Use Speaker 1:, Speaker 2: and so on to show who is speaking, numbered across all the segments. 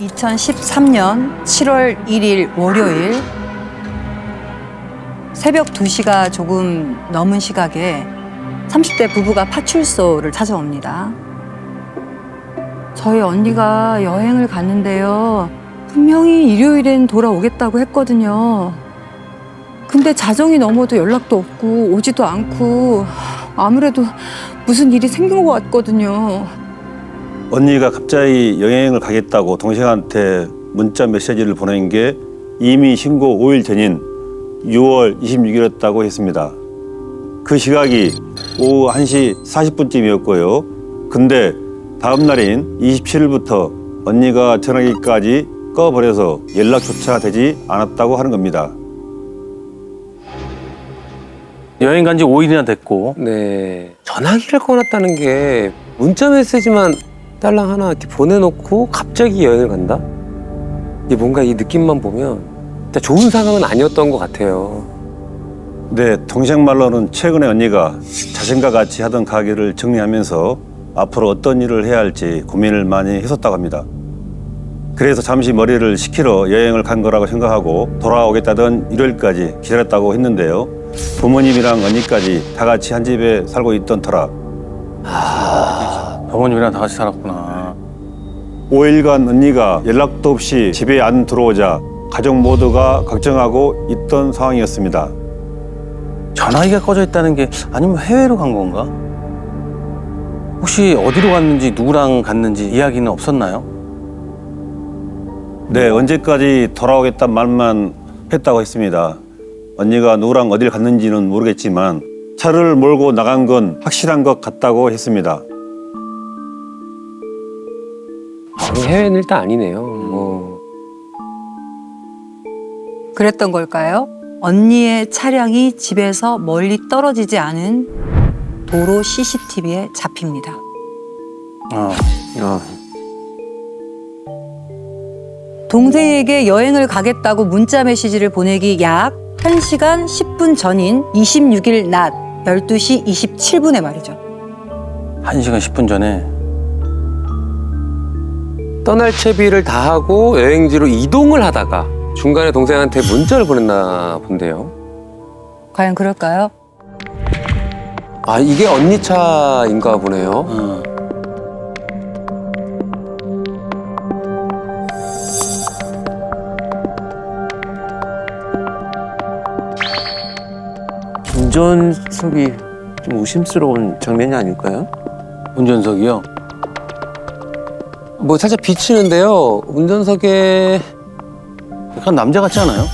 Speaker 1: 2013년 7월 1일 월요일 새벽 2시가 조금 넘은 시각에 30대 부부가 파출소를 찾아옵니다. 저희 언니가 여행을 갔는데요. 분명히 일요일엔 돌아오겠다고 했거든요. 근데 자정이 넘어도 연락도 없고 오지도 않고 아무래도 무슨 일이 생긴 것 같거든요.
Speaker 2: 언니가 갑자기 여행을 가겠다고 동생한테 문자 메시지를 보낸 게 이미 신고 5일 전인 6월 26일이었다고 했습니다. 그 시각이 오후 1시 40분쯤이었고요. 근데 다음 날인 27일부터 언니가 전화기까지 꺼버려서 연락조차 되지 않았다고 하는 겁니다.
Speaker 3: 여행 간 지 5일이나 됐고
Speaker 4: 네. 전화기를 꺼놨다는 게 문자 메시지만 딸랑 하나 이렇게 보내놓고 갑자기 여행을 간다? 이 뭔가 이 느낌만 보면 진짜 좋은 상황은 아니었던 것 같아요.
Speaker 2: 네, 동생 말로는 최근에 언니가 자신과 같이 하던 가게를 정리하면서 앞으로 어떤 일을 해야 할지 고민을 많이 했었다고 합니다. 그래서 잠시 머리를 식히러 여행을 간 거라고 생각하고 돌아오겠다던 일요일까지 기다렸다고 했는데요. 부모님이랑 언니까지 다 같이 한 집에 살고 있던 터라
Speaker 3: 어머님이랑 다 같이 살았구나.
Speaker 2: 5일간 언니가 연락도 없이 집에 안 들어오자 가족 모두가 걱정하고 있던 상황이었습니다.
Speaker 3: 전화기가 꺼져 있다는 게 아니면 해외로 간 건가? 혹시 어디로 갔는지 누구랑 갔는지 이야기는 없었나요?
Speaker 2: 네, 언제까지 돌아오겠다는 말만 했다고 했습니다. 언니가 누구랑 어딜 갔는지는 모르겠지만 차를 몰고 나간 건 확실한 것 같다고 했습니다.
Speaker 4: 해외는 일단 아니네요. 뭐.
Speaker 1: 그랬던 걸까요? 언니의 차량이 집에서 멀리 떨어지지 않은 도로 CCTV에 잡힙니다.
Speaker 3: 어.
Speaker 4: 아,
Speaker 1: 동생에게 여행을 가겠다고 문자 메시지를 보내기 약 1시간 10분 전인 26일 낮 12시 27분에 말이죠.
Speaker 3: 1시간 10분 전에
Speaker 4: 떠날 채비를 다 하고 여행지로 이동을 하다가 중간에 동생한테 문자를 보냈나 본데요.
Speaker 1: 과연 그럴까요?
Speaker 4: 아, 이게 언니 차인가 보네요.
Speaker 3: 어.
Speaker 5: 운전석이 좀 의심스러운 장면이 아닐까요?
Speaker 3: 운전석이요.
Speaker 4: 뭐 살짝 비치는데요. 운전석에
Speaker 3: 약간 남자 같지 않아요?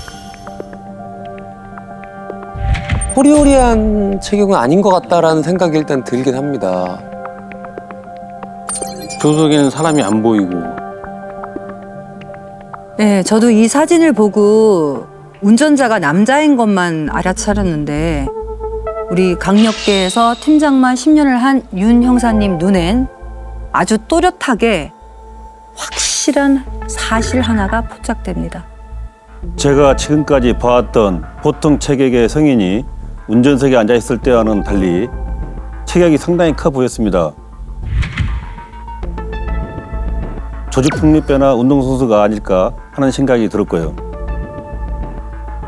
Speaker 4: 호리호리한 체격은 아닌 것 같다라는 생각이 일단 들긴 합니다.
Speaker 3: 조석에는 사람이 안 보이고
Speaker 1: 네, 저도 이 사진을 보고 운전자가 남자인 것만 알아차렸는데 우리 강력계에서 팀장만 10년을 한 윤 형사님 눈엔 아주 또렷하게 확실한 사실 하나가 포착됩니다.
Speaker 2: 제가 지금까지 봐왔던 보통 체격의 성인이 운전석에 앉아 있을 때와는 달리 체격이 상당히 커 보였습니다. 조직폭력배나 운동선수가 아닐까 하는 생각이 들었고요.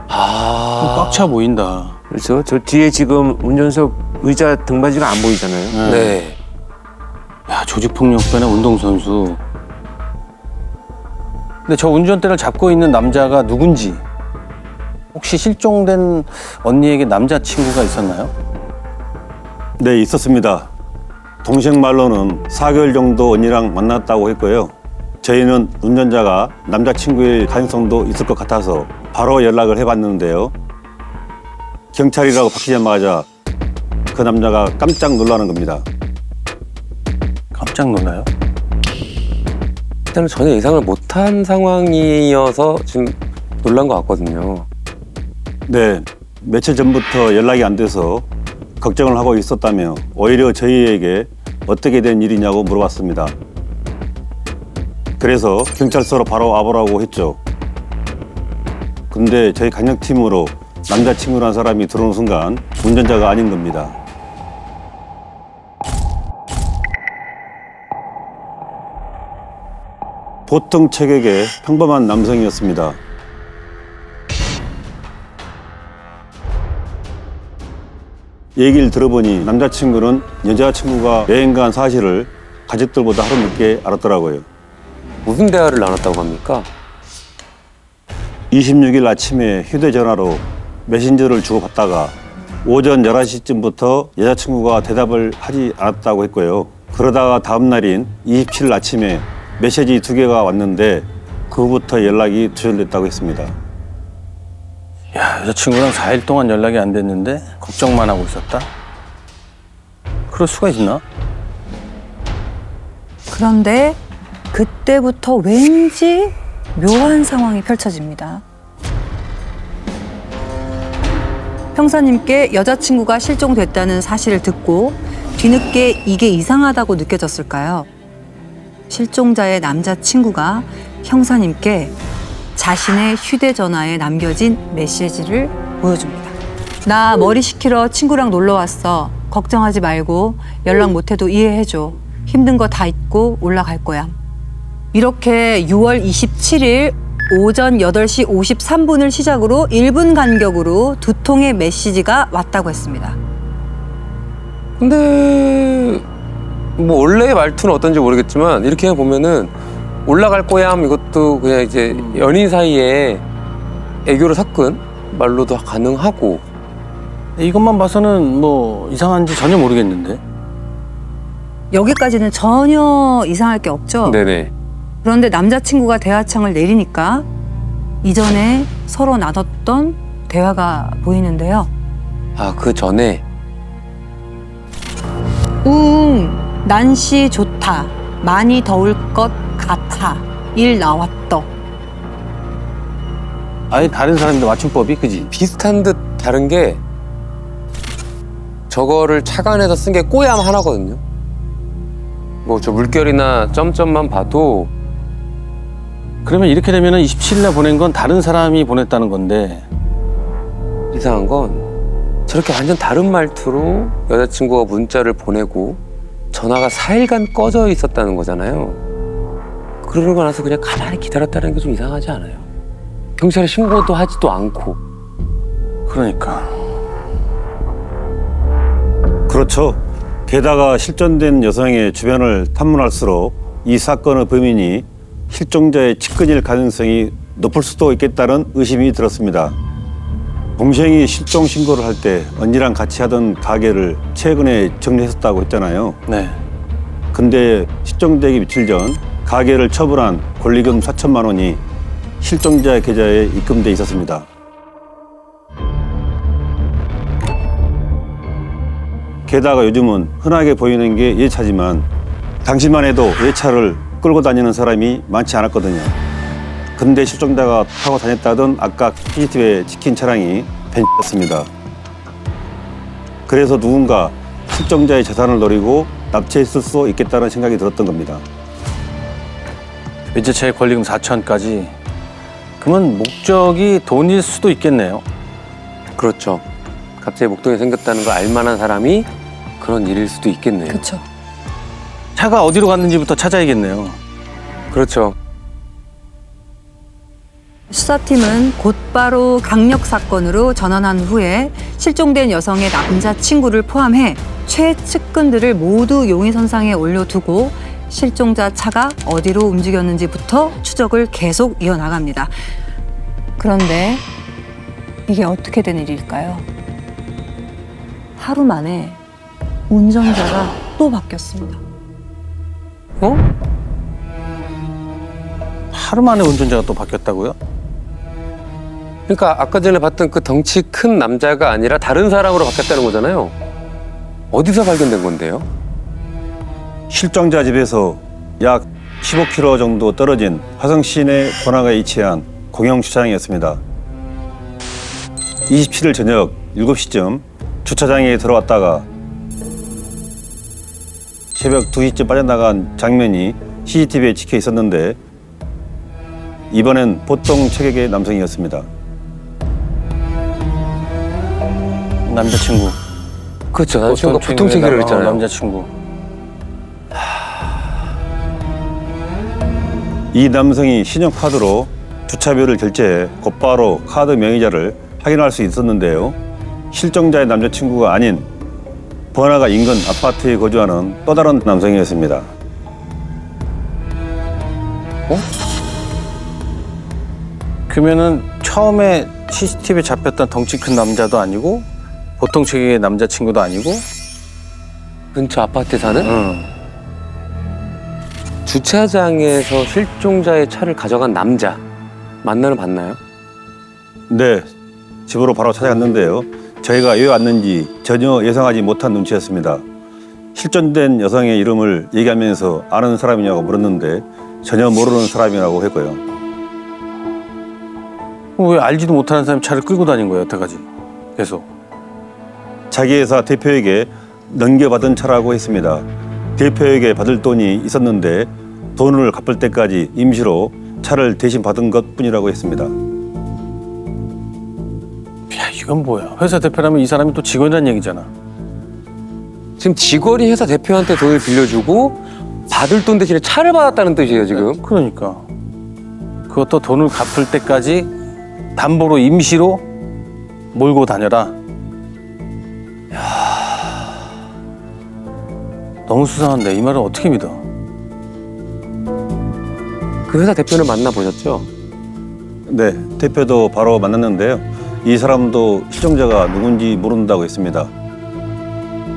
Speaker 4: 아,
Speaker 3: 꽉 차 보인다.
Speaker 5: 그렇죠. 저 뒤에 지금 운전석 의자 등받이가 안 보이잖아요.
Speaker 4: 네.
Speaker 3: 야 조직폭력배나 운동선수. 근데 저 운전대를 잡고 있는 남자가 누군지 혹시 실종된 언니에게 남자친구가 있었나요?
Speaker 2: 네, 있었습니다. 동생 말로는 4개월 정도 언니랑 만났다고 했고요. 저희는 운전자가 남자친구일 가능성도 있을 것 같아서 바로 연락을 해봤는데요. 경찰이라고 바뀌자마자 그 남자가 깜짝 놀라는 겁니다.
Speaker 3: 깜짝 놀라요.
Speaker 4: 일단은 전혀 예상을 못한 상황이어서 지금 놀란 것 같거든요.
Speaker 2: 네, 며칠 전부터 연락이 안 돼서 걱정을 하고 있었다며 오히려 저희에게 어떻게 된 일이냐고 물어봤습니다. 그래서 경찰서로 바로 와보라고 했죠. 근데 저희 강력팀으로 남자친구란 사람이 들어오는 순간 운전자가 아닌 겁니다. 보통 체격의 평범한 남성이었습니다. 얘기를 들어보니 남자친구는 여자친구가 여행 간 사실을 가족들보다 하루 늦게 알았더라고요.
Speaker 4: 무슨 대화를 나눴다고 합니까?
Speaker 2: 26일 아침에 휴대전화로 메신저를 주고받다가 오전 11시쯤부터 여자친구가 대답을 하지 않았다고 했고요. 그러다가 다음 날인 27일 아침에 메시지 두 개가 왔는데 그 후부터 연락이 두절됐다고 했습니다.
Speaker 3: 야, 여자친구랑 4일 동안 연락이 안 됐는데 걱정만 하고 있었다? 그럴 수가 있나?
Speaker 1: 그런데 그때부터 왠지 묘한 상황이 펼쳐집니다. 형사님께 여자친구가 실종됐다는 사실을 듣고 뒤늦게 이게 이상하다고 느껴졌을까요? 실종자의 남자친구가 형사님께 자신의 휴대전화에 남겨진 메시지를 보여줍니다. 나 머리 식히러 친구랑 놀러 왔어. 걱정하지 말고 연락 못해도 이해해줘. 힘든 거 다 잊고 올라갈 거야. 이렇게 6월 27일 오전 8시 53분을 시작으로 1분 간격으로 두 통의 메시지가 왔다고 했습니다.
Speaker 4: 근데 뭐 원래의 말투는 어떤지 모르겠지만 이렇게 보면은 올라갈 거야 함 이것도 그냥 이제 연인 사이에 애교를 섞은 말로도 가능하고
Speaker 3: 이것만 봐서는 뭐 이상한지 전혀 모르겠는데.
Speaker 1: 여기까지는 전혀 이상할 게 없죠.
Speaker 4: 네네
Speaker 1: 그런데 남자친구가 대화창을 내리니까 이전에 서로 나눴던 대화가 보이는데요.
Speaker 4: 아 그 전에
Speaker 1: 응, 날씨 좋다. 많이 더울 것 같아. 일 나왔더.
Speaker 3: 아예 다른 사람인데 맞춤법이 그지?
Speaker 4: 비슷한 듯 다른 게 저거를 착안해서 쓴 게 꼬얌 하나거든요 뭐 저 물결이나 점점만 봐도
Speaker 3: 그러면 이렇게 되면은 27일날 보낸 건 다른 사람이 보냈다는 건데
Speaker 4: 이상한 건 저렇게 완전 다른 말투로 여자친구가 문자를 보내고 전화가 4일간 꺼져 있었다는 거잖아요. 그러고 나서 그냥 가만히 기다렸다는 게 좀 이상하지 않아요? 경찰에 신고도 하지도 않고
Speaker 3: 그러니까
Speaker 2: 그렇죠. 게다가 실종된 여성의 주변을 탐문할수록 이 사건의 범인이 실종자의 측근일 가능성이 높을 수도 있겠다는 의심이 들었습니다. 동생이 실종 신고를 할 때 언니랑 같이 하던 가게를 최근에 정리했었다고 했잖아요.
Speaker 3: 네.
Speaker 2: 근데 실종되기 며칠 전 가게를 처분한 권리금 4천만 원이 실종자 계좌에 입금돼 있었습니다. 게다가 요즘은 흔하게 보이는 게 예차지만 당시만 해도 예차를 끌고 다니는 사람이 많지 않았거든요. 근데 실종자가 타고 다녔다던 아까 CCTV에 찍힌 차량이 벤츠였습니다. 그래서 누군가 실종자의 재산을 노리고 납치했을 수 있겠다는 생각이 들었던 겁니다.
Speaker 3: 외제차의 권리금 4천까지 그러면 목적이 돈일 수도 있겠네요.
Speaker 4: 그렇죠. 갑자기 목동이 생겼다는 걸 알만한 사람이 그런 일일 수도 있겠네요.
Speaker 1: 그렇죠.
Speaker 3: 차가 어디로 갔는지부터 찾아야겠네요.
Speaker 4: 그렇죠.
Speaker 1: 수사팀은 곧바로 강력 사건으로 전환한 후에 실종된 여성의 남자친구를 포함해 최측근들을 모두 용의선상에 올려두고 실종자 차가 어디로 움직였는지부터 추적을 계속 이어나갑니다. 그런데 이게 어떻게 된 일일까요? 하루 만에 운전자가 또 바뀌었습니다.
Speaker 4: 어?
Speaker 3: 하루 만에 운전자가 또 바뀌었다고요?
Speaker 4: 그러니까 아까 전에 봤던 그 덩치 큰 남자가 아니라 다른 사람으로 바뀌었다는 거잖아요. 어디서 발견된 건데요?
Speaker 2: 실종자 집에서 약 15km 정도 떨어진 화성 시내 번화가에 위치한 공영 주차장이었습니다. 27일 저녁 7시쯤 주차장에 들어왔다가 새벽 2시쯤 빠져나간 장면이 CCTV에 찍혀 있었는데 이번엔 보통 체격의 남성이었습니다.
Speaker 3: 남자친구.
Speaker 4: 그렇죠. 남자친구가 보통 체계를 했잖아요.
Speaker 3: 남자친구.
Speaker 2: 이 남성이 신용카드로 주차비를 결제해 곧바로 카드 명의자를 확인할 수 있었는데요. 실종자의 남자친구가 아닌 번화가 인근 아파트에 거주하는 또 다른 남성이었습니다.
Speaker 3: 그러면은 처음에 CCTV에 잡혔던 덩치 큰 남자도 아니고 보통 체격의 남자친구도 아니고
Speaker 4: 근처 아파트에 사는
Speaker 3: 응.
Speaker 4: 주차장에서 실종자의 차를 가져간 남자 만나는 봤나요?
Speaker 2: 네, 집으로 바로 찾아갔는데요. 저희가 왜 왔는지 전혀 예상하지 못한 눈치였습니다. 실종된 여성의 이름을 얘기하면서 아는 사람이냐고 물었는데 전혀 모르는 사람이라고 했고요.
Speaker 3: 그럼 왜 알지도 못하는 사람이 차를 끌고 다닌 거예요, 여태까지? 계속.
Speaker 2: 자기 회사 대표에게 넘겨받은 차라고 했습니다. 대표에게 받을 돈이 있었는데 돈을 갚을 때까지 임시로 차를 대신 받은 것 뿐이라고 했습니다.
Speaker 3: 야, 이건 뭐야? 회사 대표라면 이 사람이 또 직원이라는 얘기잖아.
Speaker 4: 지금 직원이 회사 대표한테 돈을 빌려주고 받을 돈 대신에 차를 받았다는 뜻이에요 지금.
Speaker 3: 그러니까. 그것도 돈을 갚을 때까지 담보로 임시로 몰고 다녀라. 야, 너무 수상한데 이 말을 어떻게 믿어?
Speaker 4: 그 회사 대표는 만나 보셨죠?
Speaker 2: 네, 대표도 바로 만났는데요. 이 사람도 실종자가 누군지 모른다고 했습니다.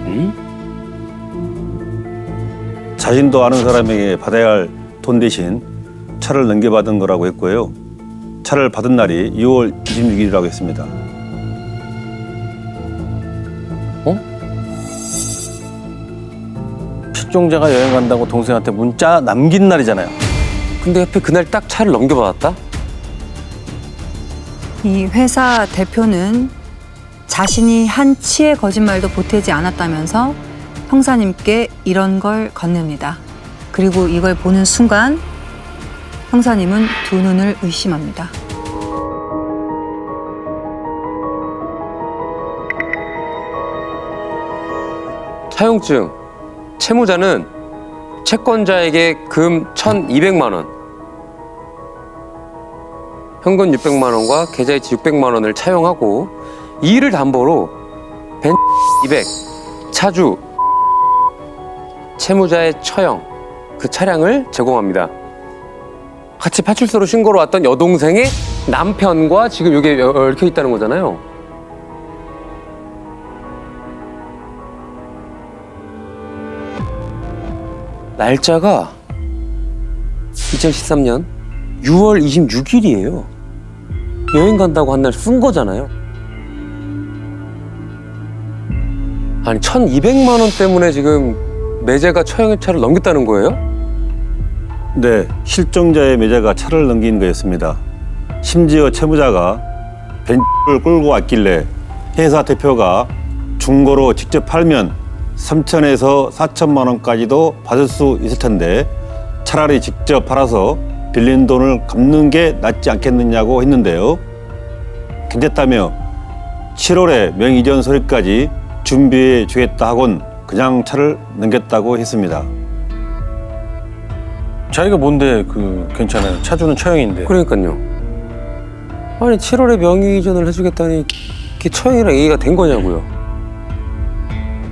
Speaker 4: 응?
Speaker 2: 자신도 아는 사람에게 받아야 할 돈 대신 차를 넘겨받은 거라고 했고요. 차를 받은 날이 6월 26일이라고 했습니다.
Speaker 3: 실종자가 여행 간다고 동생한테 문자 남긴 날이잖아요.
Speaker 4: 근데 옆에 그날 딱 차를 넘겨받았다?
Speaker 1: 이 회사 대표는 자신이 한 치의 거짓말도 보태지 않았다면서 형사님께 이런 걸 건넵니다. 그리고 이걸 보는 순간 형사님은 두 눈을 의심합니다.
Speaker 4: 차용증. 채무자는 채권자에게 금 1,200만 원, 현금 600만 원과 계좌이체 600만 원을 차용하고 이를 담보로 벤 200, 차주, 채무자의 처형, 그 차량을 제공합니다. 같이 파출소로 신고로 왔던 여동생의 남편과 지금 이게 얽혀 있다는 거잖아요. 날짜가 2013년 6월 26일이에요. 여행 간다고 한 날 쓴 거잖아요. 아니 1,200만 원 때문에 지금 매제가 처형의 차를 넘겼다는 거예요?
Speaker 2: 네, 실종자의 매자가 차를 넘긴 거였습니다. 심지어 채무자가 벤츠를 끌고 왔길래 회사 대표가 중고로 직접 팔면 3천에서 4천만 원까지도 받을 수 있을 텐데 차라리 직접 팔아서 빌린 돈을 갚는 게 낫지 않겠느냐고 했는데요. 괜찮다며 7월에 명의전 서류까지 준비해 주겠다 하곤 그냥 차를 넘겼다고 했습니다.
Speaker 3: 자기가 뭔데 그 괜찮아요? 차주는 처형인데.
Speaker 4: 그러니까요. 아니 7월에 명의 이전을 해주겠다니 그게 처형이랑 얘기가 된 거냐고요.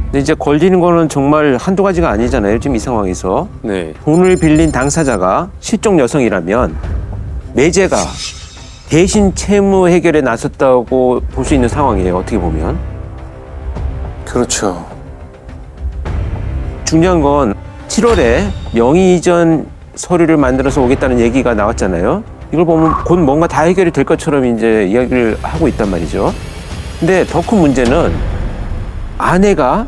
Speaker 5: 근데 이제 걸리는 거는 정말 한두 가지가 아니잖아요. 지금 이 상황에서
Speaker 4: 네.
Speaker 5: 돈을 빌린 당사자가 실종 여성이라면 매제가 대신 채무 해결에 나섰다고 볼 수 있는 상황이에요. 어떻게 보면
Speaker 3: 그렇죠.
Speaker 5: 중요한 건 7월에 명의 이전 서류를 만들어서 오겠다는 얘기가 나왔잖아요. 이걸 보면 곧 뭔가 다 해결이 될 것처럼 이제 이야기를 하고 있단 말이죠. 근데 더 큰 문제는 아내가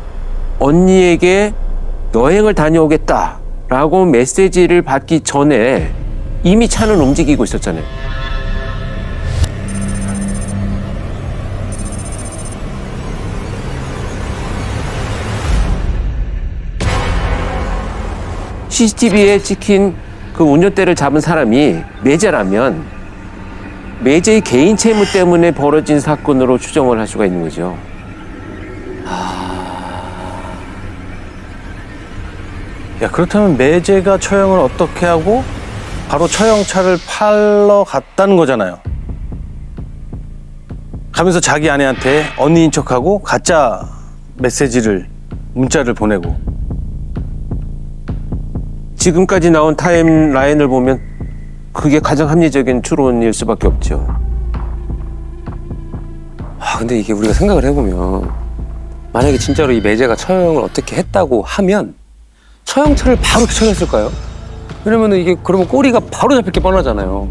Speaker 5: 언니에게 여행을 다녀오겠다라고 메시지를 받기 전에 이미 차는 움직이고 있었잖아요. CCTV에 찍힌 그 운전대를 잡은 사람이 매제라면 매제의 개인 채무 때문에 벌어진 사건으로 추정을 할 수가 있는 거죠.
Speaker 3: 야 그렇다면 매제가 처형을 어떻게 하고 바로 처형차를 팔러 갔다는 거잖아요. 가면서 자기 아내한테 언니인 척하고 가짜 메시지를 문자를 보내고
Speaker 5: 지금까지 나온 타임라인을 보면 그게 가장 합리적인 추론일 수밖에 없죠.
Speaker 4: 아 근데 이게 우리가 생각을 해보면 만약에 진짜로 이 매제가 처형을 어떻게 했다고 하면 처형차를 바로 처형했을까요? 왜냐면은 이게 그러면 꼬리가 바로 잡힐 게 뻔하잖아요.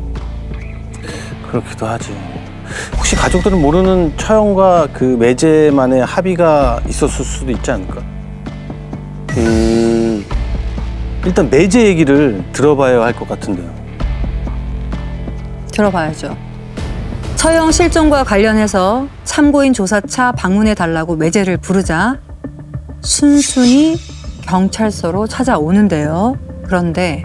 Speaker 3: 그렇기도 하지. 혹시 가족들은 모르는 처형과 그 매제만의 합의가 있었을 수도 있지 않을까?
Speaker 4: 음,
Speaker 3: 일단 매제 얘기를 들어봐야 할 것 같은데요.
Speaker 1: 들어봐야죠. 처형 실종과 관련해서 참고인 조사차 방문해 달라고 매제를 부르자 순순히 경찰서로 찾아오는데요. 그런데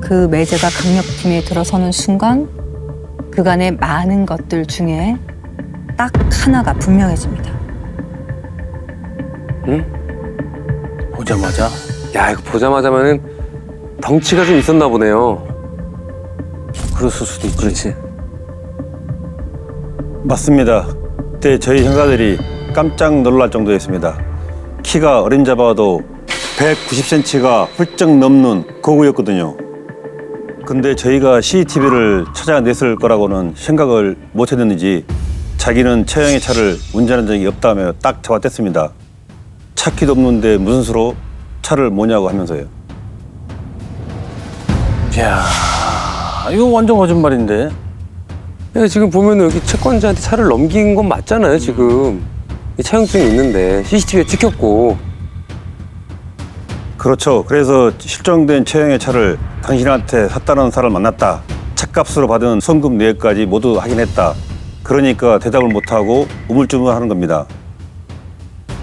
Speaker 1: 그 매제가 강력팀에 들어서는 순간 그간의 많은 것들 중에 딱 하나가 분명해집니다.
Speaker 3: 보자마자
Speaker 4: 야 이거 보자마자면은 덩치가 좀 있었나 보네요.
Speaker 3: 그랬을 수도 있지. 그렇지.
Speaker 2: 맞습니다. 그때 저희 형사들이 깜짝 놀랄 정도였습니다. 키가 어림잡 아도 190cm가 훌쩍 넘는 거구였거든요. 근데 저희가 CCTV를 찾아냈을 거라고는 생각을 못 했는지 자기는 처형의 차를 운전한 적이 없다며 딱 잡아댔습니다. 차 키도 없는데 무슨 수로 차를 뭐냐고 하면서요.
Speaker 3: 이야, 이거 완전 거짓말인데.
Speaker 4: 야, 지금 보면은 여기 채권자한테 차를 넘긴 건 맞잖아요 지금. 이 차용증이 있는데 CCTV에 찍혔고
Speaker 2: 그렇죠. 그래서 실종된 최영의 차를 당신한테 샀다는 사람을 만났다. 차값으로 받은 송금 내역까지 모두 확인했다. 그러니까 대답을 못하고 우물쭈물하는 겁니다.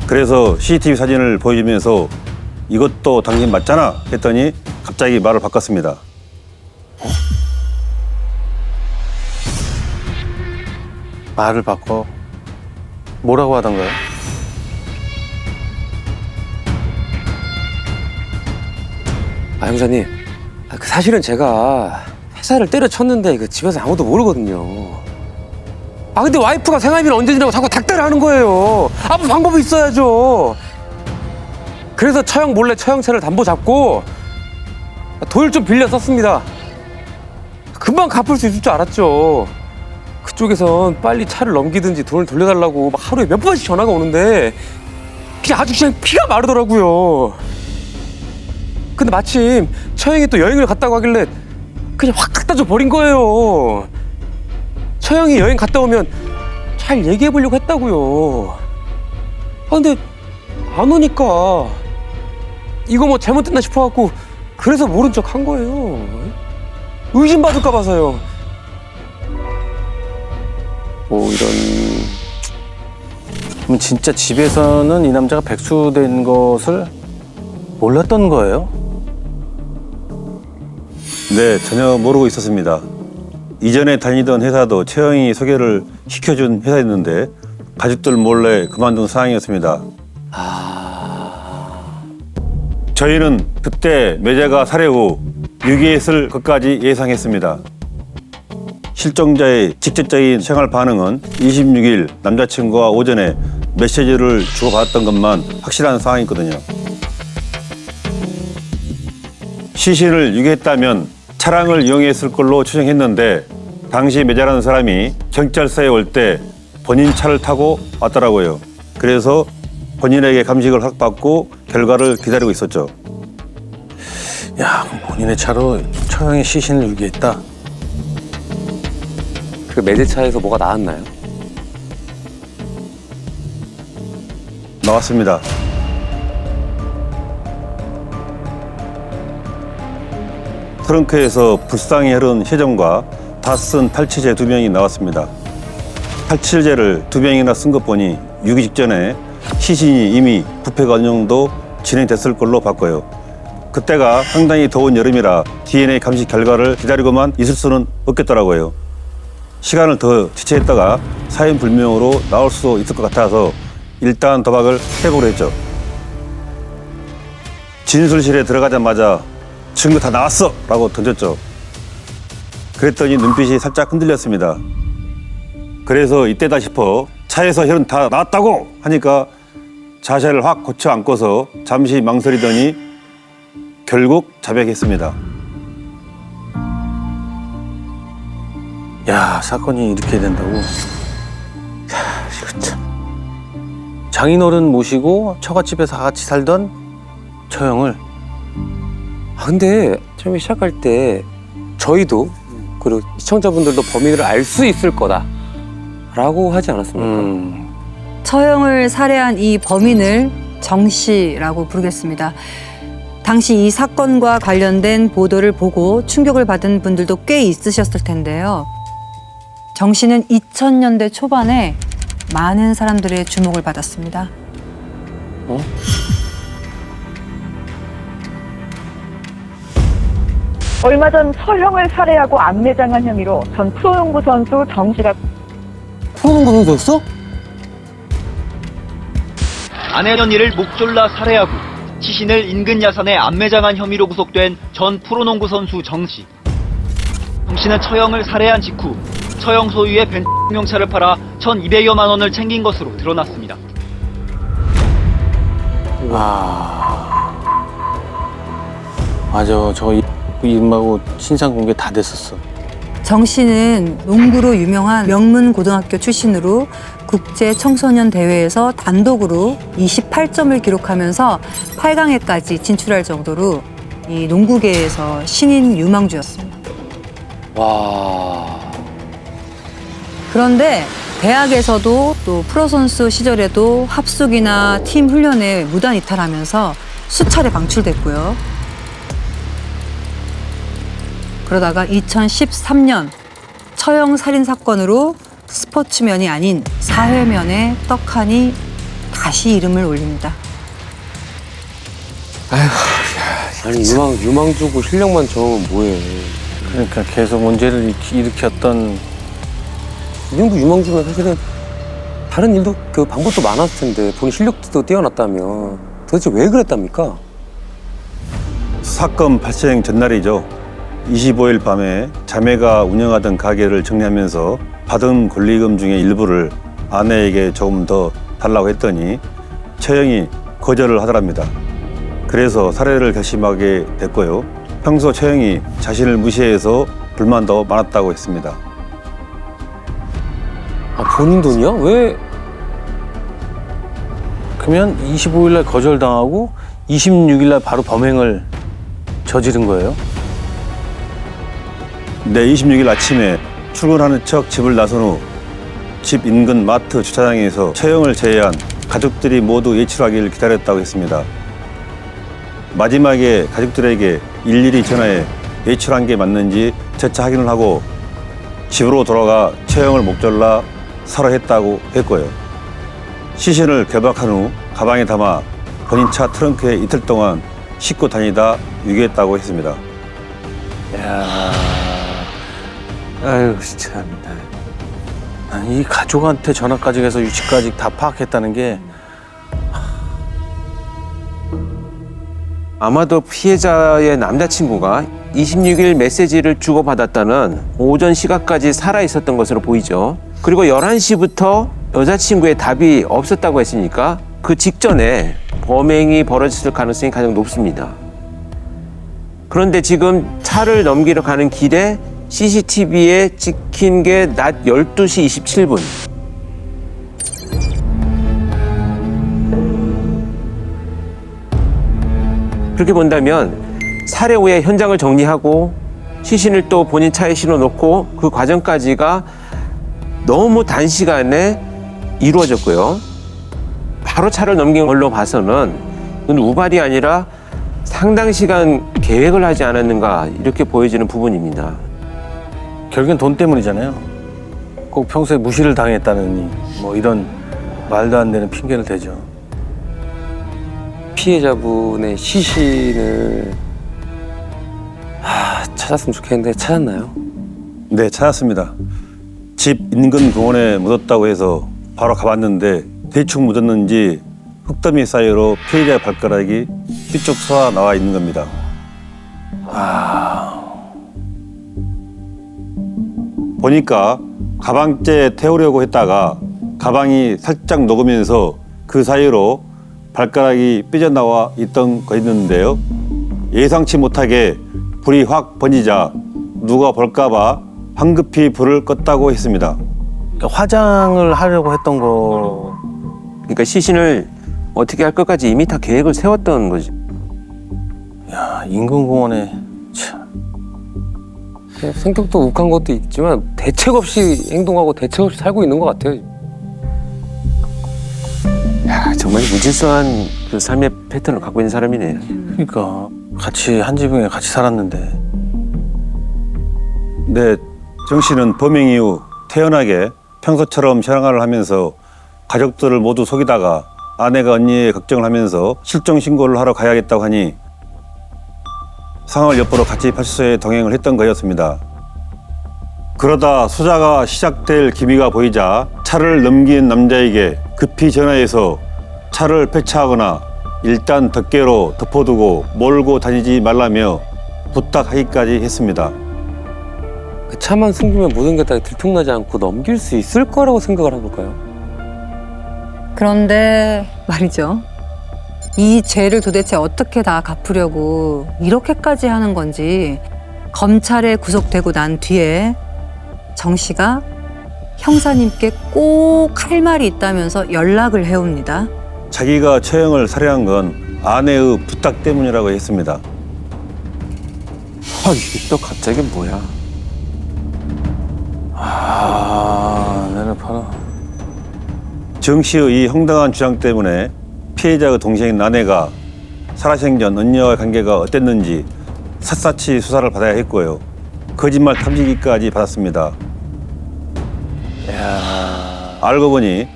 Speaker 2: 그래서 CCTV 사진을 보여주면서 이것도 당신 맞잖아 했더니 갑자기 말을 바꿨습니다.
Speaker 3: 말을 바꿔. 뭐라고 하던가요?
Speaker 4: 아 형사님 아, 그 사실은 제가 회사를 때려쳤는데 그 집에서 아무도 모르거든요. 아 근데 와이프가 생활비를 언제 주냐고 자꾸 닥달을 하는 거예요. 아무 방법이 있어야죠. 그래서 처형 몰래 처형차를 담보 잡고 돈을 좀 빌려 썼습니다. 금방 갚을 수 있을 줄 알았죠. 그쪽에선 빨리 차를 넘기든지 돈을 돌려달라고 막 하루에 몇 번씩 전화가 오는데 그냥 아주 그냥 피가 마르더라고요. 근데 마침 처형이 또 여행을 갔다고 하길래 그냥 확 갖다 줘 버린 거예요. 처형이 여행 갔다 오면 잘 얘기해 보려고 했다고요. 아 근데 안 오니까 이거 뭐 잘못됐나 싶어갖고 그래서 모른 척 한 거예요. 의심 받을까 봐서요. 뭐 이런
Speaker 3: 그럼 진짜 집에서는 이 남자가 백수된 것을 몰랐던 거예요?
Speaker 2: 네, 전혀 모르고 있었습니다. 이전에 다니던 회사도 최영이 소개를 시켜준 회사였는데 가족들 몰래 그만둔 상황이었습니다. 저희는 그때 매제가 후 유기했을 것까지 예상했습니다. 실종자의 직접적인 생활 반응은 26일 남자친구와 오전에 메시지를 주고받았던 것만 확실한 상황이거든요. 시신을 유기했다면 차량을 이용했을 걸로 추정했는데 당시 매자라는 사람이 경찰서에 올 때 본인 차를 타고 왔더라고요. 그래서 본인에게 감식을 확받고 결과를 기다리고 있었죠.
Speaker 3: 야, 본인의 차로 처형의 시신을 유기했다.
Speaker 4: 그 매제차에서 뭐가 나왔나요?
Speaker 2: 나왔습니다. 트렁크에서 불쌍히 흐른 혜정과 다쓴 탈취제 두 명이 나왔습니다. 탈취제를 두 명이나 쓴 것 보니 유기 직전에 시신이 이미 부패가 어느 정도 진행됐을 걸로 봤고요. 그때가 상당히 더운 여름이라 DNA 감식 결과를 기다리고만 있을 수는 없겠더라고요. 시간을 더 지체했다가 사인 불명으로 나올 수도 있을 것 같아서 일단 도박을 해보려 했죠. 진술실에 들어가자마자 증거 다 나왔어! 라고 던졌죠. 그랬더니 눈빛이 살짝 흔들렸습니다. 그래서 이때다 싶어 차에서 혈은 다 나왔다고 하니까 자세를 확 고쳐 앉고서 잠시 망설이더니 결국 자백했습니다.
Speaker 3: 야 사건이 이렇게 된다고. 야 이거 참. 장인어른 모시고 처갓집에서 같이 살던 처형을
Speaker 4: 아 근데 처음에 시작할 때 저희도 그리고 시청자분들도 범인을 알 수 있을 거다라고 하지 않았습니까?
Speaker 3: 음,
Speaker 1: 처형을 살해한 이 범인을 정 씨라고 부르겠습니다. 당시 이 사건과 관련된 보도를 보고 충격을 받은 분들도 꽤 있으셨을 텐데요. 정 씨는 2000년대 초반에 많은 사람들의 주목을 받았습니다.
Speaker 6: 얼마 전 서형을 살해하고 암매장한 혐의로 전 프로농구 선수 정 씨가
Speaker 4: 프로농구 선수였어?
Speaker 7: 아내 연희를 목졸라 살해하고 시신을 인근 야산에 암매장한 혐의로 구속된 전 프로농구 선수 정 씨. 정 씨는 처형을 살해한 직후 처형 소유의 벤츠 명차를 팔아 1,200여만 원을 챙긴 것으로 드러났습니다.
Speaker 3: 아 맞아 저 이- 이름하고 신상 공개 다 됐었어.
Speaker 1: 정 씨는 농구로 유명한 명문 고등학교 출신으로 국제 청소년 대회에서 단독으로 28점을 기록하면서 8강에까지 진출할 정도로 이 농구계에서 신인 유망주였습니다.
Speaker 4: 와.
Speaker 1: 그런데 대학에서도 또 프로 선수 시절에도 합숙이나 팀 훈련에 무단 이탈하면서 수차례 방출됐고요. 그러다가 2013년 처형 살인 사건으로 스포츠면이 아닌 사회면에 떡하니 다시 이름을 올립니다.
Speaker 4: 아니 유망 유망주고 실력만 좋으면 뭐해?
Speaker 3: 그러니까 계속 문제를 일으켰던
Speaker 4: 이 정도 유망주면 사실은 다른 일도 그 방법도 많았을 텐데 본인 실력도 뛰어났다면 도대체 왜 그랬답니까?
Speaker 2: 사건 발생 전날이죠. 25일 밤에 자매가 운영하던 가게를 정리하면서 받은 권리금 중에 일부를 아내에게 조금 더 달라고 했더니 처형이 거절을 하더랍니다. 그래서 살해를 결심하게 됐고요. 평소 처형이 자신을 무시해서 불만도 많았다고 했습니다.
Speaker 4: 아 본인 돈이야? 왜?
Speaker 3: 그러면 25일 날 거절당하고 26일 날 바로 범행을 저지른 거예요.
Speaker 2: 내 26일 아침에 출근하는 척 집을 나선 후 집 인근 마트 주차장에서 처형을 제외한 가족들이 모두 예출하기를 기다렸다고 했습니다. 마지막에 가족들에게 일일이 전화해 예출한 게 맞는지 재차 확인을 하고 집으로 돌아가 처형을 목졸라 살해했다고 했고요. 시신을 결박한 후 가방에 담아 본인 차 트렁크에 이틀 동안 싣고 다니다 유기했다고 했습니다.
Speaker 3: 야, 아유 참. 이 가족한테 전화까지 해서 위치까지 다 파악했다는 게
Speaker 5: 아마도 피해자의 남자친구가 26일 메시지를 주고받았다는 오전 시각까지 살아 있었던 것으로 보이죠. 그리고 11시부터 여자친구의 답이 없었다고 했으니까 그 직전에 범행이 벌어졌을 가능성이 가장 높습니다. 그런데 지금 차를 넘기러 가는 길에 CCTV에 찍힌 게 낮 12시 27분. 그렇게 본다면 살해 후에 현장을 정리하고 시신을 또 본인 차에 실어 놓고 그 과정까지가 너무 단시간에 이루어졌고요. 바로 차를 넘긴 걸로 봐서는 이건 우발이 아니라 상당 시간 계획을 하지 않았는가 이렇게 보여지는 부분입니다.
Speaker 3: 결국엔 돈 때문이잖아요. 꼭 평소에 무시를 당했다느니 뭐 이런 말도 안 되는 핑계를 대죠.
Speaker 4: 피해자분의 시신을 아, 찾았으면 좋겠는데 찾았나요?
Speaker 2: 네, 찾았습니다. 집 인근 공원에 묻었다고 해서 바로 가봤는데 대충 묻었는지 흙더미 사이로 피해자 발가락이 휘쭉 솟아 나와 있는 겁니다. 보니까 가방째 태우려고 했다가 가방이 살짝 녹으면서 그 사이로 발가락이 삐져나와 있던 거였는데요. 예상치 못하게 불이 확 번지자 누가 볼까봐 황급히 불을 껐다고 했습니다.
Speaker 3: 그러니까 화장을 하려고 했던 거.
Speaker 5: 그러니까 시신을 어떻게 할 것까지 이미 다 계획을 세웠던 거지.
Speaker 3: 야, 인근공원에 참.
Speaker 4: 성격도 욱한 것도 있지만 대책 없이 행동하고 대책 없이 살고 있는 것 같아요.
Speaker 5: 야, 정말 무질서한 그 삶의 패턴을 갖고 있는 사람이네.
Speaker 3: 그러니까 같이 한 지붕에 같이 살았는데.
Speaker 2: 네, 정 씨는 범행 이후 태연하게 평소처럼 생활을 하면서 가족들을 모두 속이다가 아내가 언니의 걱정을 하면서 실종 신고를 하러 가야겠다고 하니 상황을 엿보러 같이 파출소에 동행을 했던 거였습니다. 그러다 수사가 시작될 기미가 보이자 차를 넘긴 남자에게 급히 전화해서 차를 폐차하거나 일단 덮개로 덮어두고 몰고 다니지 말라며 부탁하기까지 했습니다.
Speaker 4: 그 차만 숨기면 모든 게 다 들통나지 않고 넘길 수 있을 거라고 생각을 해볼까요?
Speaker 1: 그런데 말이죠. 이 죄를 도대체 어떻게 다 갚으려고 이렇게까지 하는 건지 검찰에 구속되고 난 뒤에 정 씨가 형사님께 꼭 할 말이 있다면서 연락을 해옵니다.
Speaker 2: 자기가 처형을 살해한 건 아내의 부탁 때문이라고 했습니다.
Speaker 5: 아, 이게 또 갑자기 뭐야?
Speaker 3: 아, 나는 바로.
Speaker 2: 정 씨의 이 황당한 주장 때문에 피해자의 동생인 아내가 살아생 전 언니와의 관계가 어땠는지 샅샅이 수사를 받아야 했고요. 거짓말 탐지기까지 받았습니다. 알고 보니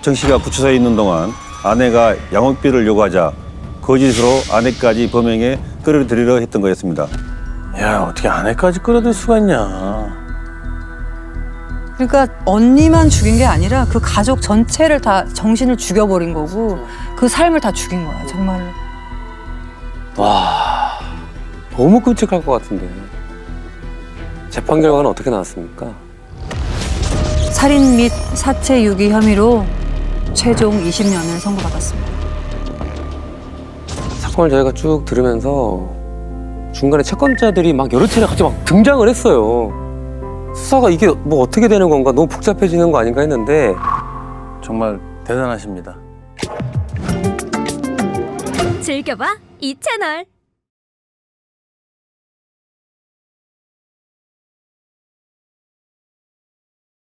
Speaker 2: 정 씨가 구치소에 있는 동안 아내가 양육비를 요구하자 거짓으로 아내까지 범행에 끌어들이려 했던 거였습니다.
Speaker 3: 야, 어떻게 아내까지 끌어들 수가 있냐.
Speaker 1: 그러니까 언니만 죽인 게 아니라 그 가족 전체를 다 정신을 죽여버린 거고 그 삶을 다 죽인 거야 정말로.
Speaker 4: 와 너무 끔찍할 것 같은데 재판 결과는 어떻게 나왔습니까?
Speaker 1: 살인 및 사체 유기 혐의로 최종 20년을 선고받았습니다.
Speaker 4: 사건을 저희가 쭉 들으면서 중간에 채권자들이 막 여러 차례 같이 막 등장을 했어요. 수사가 이게 뭐 어떻게 되는 건가 너무 복잡해지는 거 아닌가 했는데
Speaker 3: 정말 대단하십니다.
Speaker 8: 즐겨봐 이 채널.